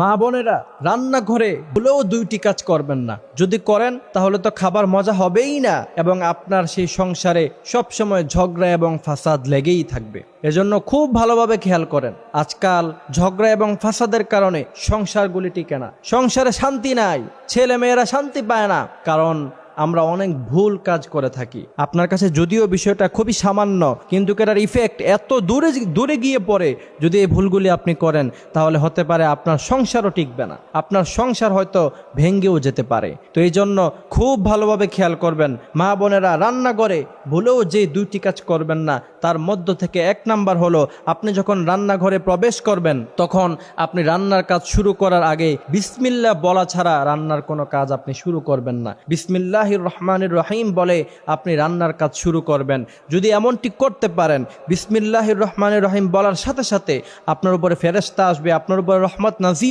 মা বোনেরা, রান্নাঘরে হলেও দুইটি কাজ করবেন না। যদি করেন, তাহলে তো খাবার মজা হবেই না এবং আপনার সেই সংসারে সবসময় ঝগড়া এবং ফাসাদ লেগেই থাকবে। এজন্য খুব ভালোভাবে খেয়াল করেন, আজকাল ঝগড়া এবং ফাসাদের কারণে সংসারগুলি টিকে না। সংসারে শান্তি নাই ছেলে মেয়েরা শান্তি পায় না, কারণ আমরা অনেক ভুল কাজ করে থাকি। আপনার কাছে যদিও বিষয়টা খুবই সামান্য, কিন্তু এটার ইফেক্ট এত দূরে দূরে গিয়ে পড়ে, যদি এই ভুলগুলি আপনি করেন, তাহলে হতে পারে আপনার সংসারও টিকবে না। আপনার সংসার হয়তো ভেঙ্গেও যেতে পারে। তো এই জন্য খুব ভালোভাবে খেয়াল করবেন, মা বোনেরা রান্না করে ভুলেও যে দুইটি কাজ করবেন না, তার মধ্য থেকে এক নাম্বার হলো, আপনি যখন রান্নাঘরে প্রবেশ করবেন, তখন আপনি রান্নার কাজ শুরু করার আগে বিসমিল্লা বলা ছাড়া রান্নার কোনো কাজ আপনি শুরু করবেন না। বিসমিল্লাহির রহমানির রহিম বলে আপনি রান্নার কাজ শুরু করবেন। যদি এমনটি করতে পারেন, বিসমিল্লাহির রহমানির রহিম বলার সাথে সাথে আপনার উপরে ফেরেস্তা আসবে, আপনার উপরে রহমত নাজি